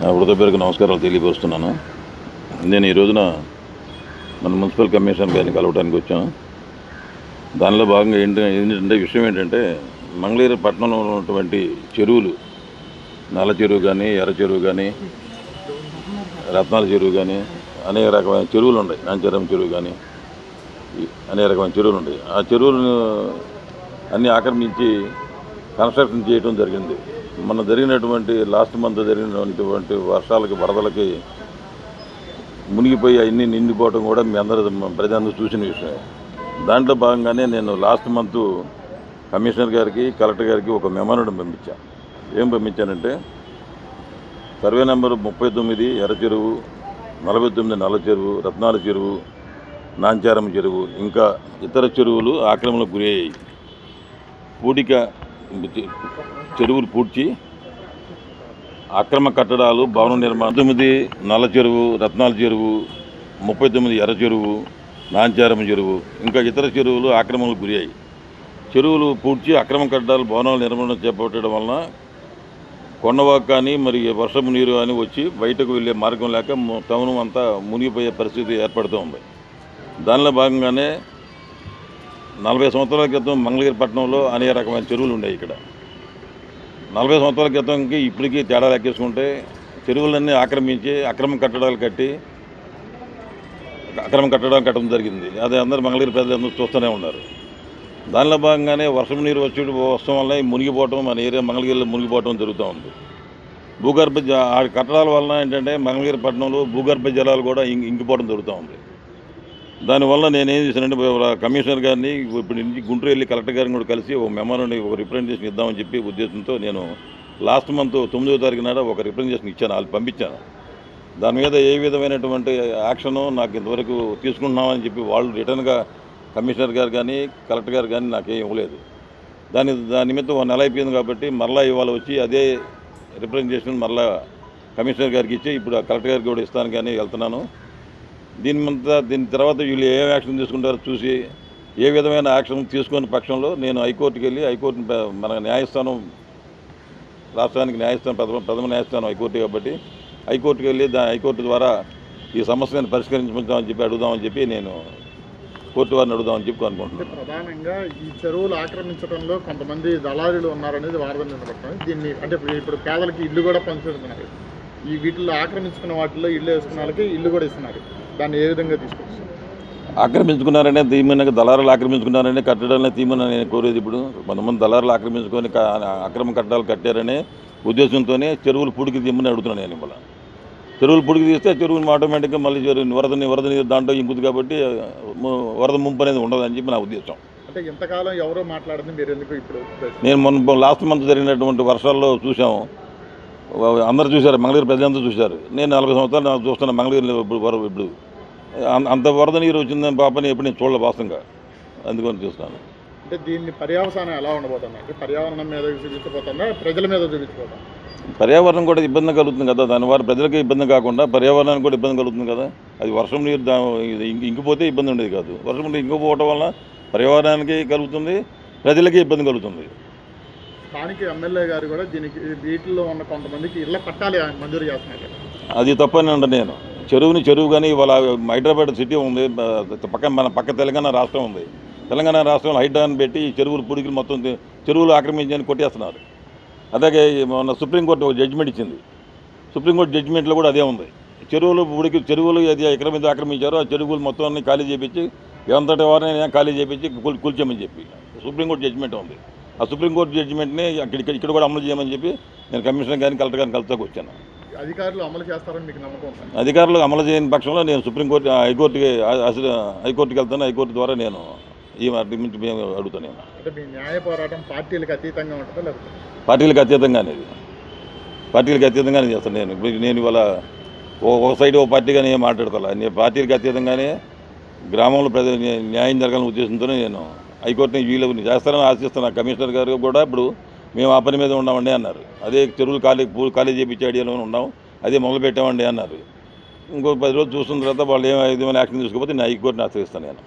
నా వృద్ధపేరుకు నమస్కారాలు తెలియపరుస్తున్నాను. నేను ఈ రోజున మన మున్సిపల్ కమిషన్ గారిని కలవడానికి వచ్చాను. దానిలో భాగంగా ఏంటి ఏంటంటే విషయం ఏంటంటే మంగళగిరి పట్టణంలో ఉన్నటువంటి చెరువులు నల్ల చెరువు కానీ ఎర్ర చెరువు కానీ రత్నాల చెరువు కానీ అనేక రకమైన చెరువులు ఉన్నాయి. నాంచరం చెరువు కానీ అనేక రకమైన చెరువులు ఉన్నాయి. ఆ చెరువులను అన్నీ ఆక్రమించి కన్స్ట్రక్షన్ చేయడం జరిగింది. మొన్న జరిగినటువంటి లాస్ట్ మంత్ జరిగినటువంటి వర్షాలకి వరదలకి మునిగిపోయి అవన్నీ నిండిపోవడం కూడా మీ అందరూ ప్రజలందరూ చూసిన విషయం. దాంట్లో భాగంగానే నేను లాస్ట్ మంత్ కమిషనర్ గారికి కలెక్టర్ గారికి ఒక మెమోరండం పంపించాను ఏం పంపించానంటే సర్వే నెంబర్ ముప్పై తొమ్మిది ఎర్ర చెరువు నలభై తొమ్మిది నల్ల చెరువు రత్నాల చెరువు నాంచారం చెరువు ఇంకా ఇతర చెరువులు ఆక్రమణకు గురయ్యాయి. పూటిక పూడిక చెరువులు పూడ్చి అక్రమ కట్టడాలు భవన నిర్మాణం తొమ్మిది నల్ల చెరువు రత్నాల చెరువు ముప్పై తొమ్మిది ఎర్ర చెరువు నాంచారం చెరువు ఇంకా ఇతర చెరువులు ఆక్రమణకు గురయ్యాయి. చెరువులు పూడ్చి అక్రమ కట్టడాలు భవనాల నిర్మాణం చేపట్టడం వలన కొండవాకు కానీ మరి వర్షపు నీరు అని వచ్చి బయటకు వెళ్ళే మార్గం లేక టౌన్ అంతా మునిగిపోయే పరిస్థితి ఏర్పడుతూ ఉంది. దానిలో భాగంగానే నలభై సంవత్సరాల క్రితం మంగళగిరి పట్టణంలో అనేక రకమైన చెరువులు ఉన్నాయి ఇక్కడ. నలభై సంవత్సరాల క్రితంకి ఇప్పటికీ తేడా లెక్కేసుకుంటే చెరువులన్నీ ఆక్రమించి అక్రమ కట్టడాలు కట్టి అక్రమ కట్టడాలు కట్టడం జరిగింది. అది అందరూ మంగళగిరి ప్రజలందరూ చూస్తూనే ఉన్నారు. దానిలో భాగంగానే వర్షం నీరు వచ్చి వస్తాం వల్ల మునిగిపోవటం మన ఏరియా మంగళగిరిలో మునిగిపోవటం జరుగుతూ ఉంది. భూగర్భ జ- ఆ కట్టడాల వలన ఏంటంటే మంగళగిరి పట్టణంలో భూగర్భ జలాలు కూడా ఇంకి ఇంకిపోవడం జరుగుతూ ఉంది. దానివల్ల నేనేం చేశానంటే కమిషనర్ గారిని ఇప్పుడు నుంచి గుంటూరు వెళ్ళి కలెక్టర్ గారిని కూడా కలిసి ఒక మెమోరాన్ని ఒక రిప్రజెంటేషన్ ఇద్దామని చెప్పి ఉద్దేశంతో నేను లాస్ట్ మంత్ తొమ్మిదవ తారీఖు నాడు ఒక రిప్రజెంటేషన్ ఇచ్చాను. వాళ్ళు పంపించాను. దాని మీద ఏ విధమైనటువంటి యాక్షన్ నాకు ఇంతవరకు తీసుకుంటున్నామని చెప్పి వాళ్ళు రిటర్న్గా కమిషనర్ గారు కానీ కలెక్టర్ గారు కానీ నాకేం ఇవ్వలేదు. దాని దాని నిమిత్తం ఒక నెల అయిపోయింది కాబట్టి మరలా ఇవాళ వచ్చి అదే రిప్రజెంటేషన్ మరలా కమిషనర్ గారికి ఇచ్చి ఇప్పుడు కలెక్టర్ గారికి కూడా ఇస్తాను కానీ వెళ్తున్నాను. దీని మీద దీని తర్వాత వీళ్ళు ఏ యాక్షన్ తీసుకుంటారో చూసి ఏ విధమైన యాక్షన్ తీసుకునే పక్షంలో నేను హైకోర్టుకి వెళ్ళి హైకోర్టు మన న్యాయస్థానం రాష్ట్రానికి న్యాయస్థానం ప్రథమ ప్రథమ న్యాయస్థానం హైకోర్టు కాబట్టి హైకోర్టుకి వెళ్ళి దా హైకోర్టు ద్వారా ఈ సమస్యను పరిష్కరించుకుంటామని చెప్పి అడుగుదామని చెప్పి నేను కోర్టు వారిని అడుగుదామని చెప్పి అనుకుంటున్నాను ప్రధానంగా ఈ చెరువులు ఆక్రమించడంలో కొంతమంది దళారులు ఉన్నారనేది వార్త నిలబడుతుంది దీన్ని అంటే ఇప్పుడు ఇప్పుడు పేదలకి ఇల్లు కూడా పంచుతున్నారు. ఈ వీటిల్లో ఆక్రమించుకున్న వాటిల్లో ఇల్లు వేసుకున్న వాళ్ళకి ఇల్లు కూడా ఇస్తున్నారు. దాన్ని ఏ విధంగా తీసుకొస్తారు ఆక్రమించుకున్నారనే తీమనగా దళారులు ఆక్రమించుకున్నారనే కట్టడాలనే తీమని నేను కోరేది ఇప్పుడు. కొంతమంది దళారులు ఆక్రమించుకొని అక్రమ కట్టడాలు కట్టారనే ఉద్దేశంతోనే చెరువులు పుడికి తీమని అడుగుతున్నాను నేను ఇవాళ. చెరువులు పుడికి తీస్తే చెరువులు ఆటోమేటిక్గా మళ్ళీ చెరువు వరద వరద నీరు దాంట్లో ఇంకుతుంది కాబట్టి వరద ముంపు అనేది ఉండదని చెప్పి నా ఉద్దేశం. అంటే ఇంతకాలం ఎవరో మాట్లాడింది మీరు ఎందుకు ఇప్పుడు నేను మొన్న లాస్ట్ మంత్ జరిగినటువంటి వర్షాల్లో చూసాము అందరూ చూశారు మంగళగిరి ప్రజలందరూ చూశారు. నేను నలభై సంవత్సరాలు నాకు చూస్తున్నా మంగళగిరిలో ఇప్పుడు వర- ఇప్పుడు అంత వరద నీరు వచ్చిందని పాపని ఎప్పుడు నేను చూడలే వాస్తవంగా. అందుకని చూస్తాను అంటే దీన్ని పర్యావసానం ఎలా ఉండబోతుంది? అంటే పర్యావరణం మీద చూపించబోతుందా? ప్రజల మీద చూపించబోతుందా? పర్యావరణం కూడా ఇబ్బంది కలుగుతుంది కదా. దాని వారి ప్రజలకి ఇబ్బంది కాకుండా పర్యావరణానికి కూడా ఇబ్బంది కలుగుతుంది కదా. అది వర్షం నీరు ఇంకిపోతే ఇబ్బంది ఉండేది కాదు. వర్షం నీరు ఇంకిపోవటం వల్ల పర్యావరణానికి కలుగుతుంది ప్రజలకి ఇబ్బంది కలుగుతుంది. స్థానిక ఎమ్మెల్యే గారు కూడా దీనికి వీటిల్లో ఉన్న కొంతమందికి ఇళ్ళ పట్టాలి మంజూరు చేస్తున్నారు. అది తప్పని అంట నేను. చెరువుని చెరువు కానీ ఇవాళ హైదరాబాద్ సిటీ ఉంది పక్క మన పక్క తెలంగాణ రాష్ట్రం ఉంది. తెలంగాణ రాష్ట్రంలో హైడ్రాన్ పెట్టి చెరువులు పుడికి మొత్తం చెరువులు ఆక్రమించని కొట్టేస్తున్నారు. అలాగే మొన్న సుప్రీంకోర్టు ఒక జడ్జిమెంట్ ఇచ్చింది. సుప్రీంకోర్టు జడ్జిమెంట్లో కూడా అదే ఉంది. చెరువులు పుడికి చెరువులు ఏది ఎక్కడ మీద ఆక్రమించారో. ఆ చెరువులు మొత్తం అన్ని ఖాళీ చేపించి ఎంతటి వారిని ఖాళీ చేపించి కూల్ చెప్పి. సుప్రీంకోర్టు జడ్జిమెంట్ ఉంది. ఆ సుప్రీంకోర్టు జడ్జిమెంట్ని అక్కడ ఇక్కడ కూడా అమలు చేయమని చెప్పి నేను కమిషనర్ గారిని కలెక్టర్ గారిని కలుతాకు వచ్చాను. అధికారులు అమలు చేస్తారని మీకు నమ్మకం? అధికారులు అమలు చేయని పక్షంలో నేను సుప్రీంకోర్టు హైకోర్టుకి అసలు హైకోర్టుకి వెళ్తాను. హైకోర్టు ద్వారా నేను ఈ గురించి మేము అడుగుతాను నేను. అంటే మీ న్యాయ పోరాటం పార్టీలకు అతీతంగా ఉంటుందా లేకపోతే పార్టీలకు అతీతంగానే ఇది పార్టీలకు అతీతంగానే చేస్తాను నేను. నేను ఇవాళ ఓ ఒక సైడ్ ఓ పార్టీగానే ఏం మాట్లాడతా నేను పార్టీలకు అతీతంగానే గ్రామంలో ప్రజలు న్యా- న్యాయం జరగాలని ఉద్దేశంతోనే నేను హైకోర్టుని వీలు చేస్తారని ఆశిస్తున్నా. కమిషనర్ గారు కూడా ఇప్పుడు మేము ఆ పని మీద ఉన్నామండి అన్నారు. అదే చెరువులు ఖాళీ పూలు ఖాళీ చేయించే ఐడియాలో ఉన్నాం. అదే మొదలు పెట్టామండి అన్నారు. ఇంకో పది రోజులు చూసిన తర్వాత వాళ్ళు ఏమైనా యాక్షన్ తీసుకోకపోతే నేను హైకోర్టుని ఆశ్రయిస్తాను నేను.